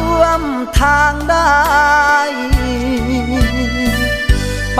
่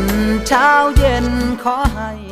นเช้าเย็นขอให้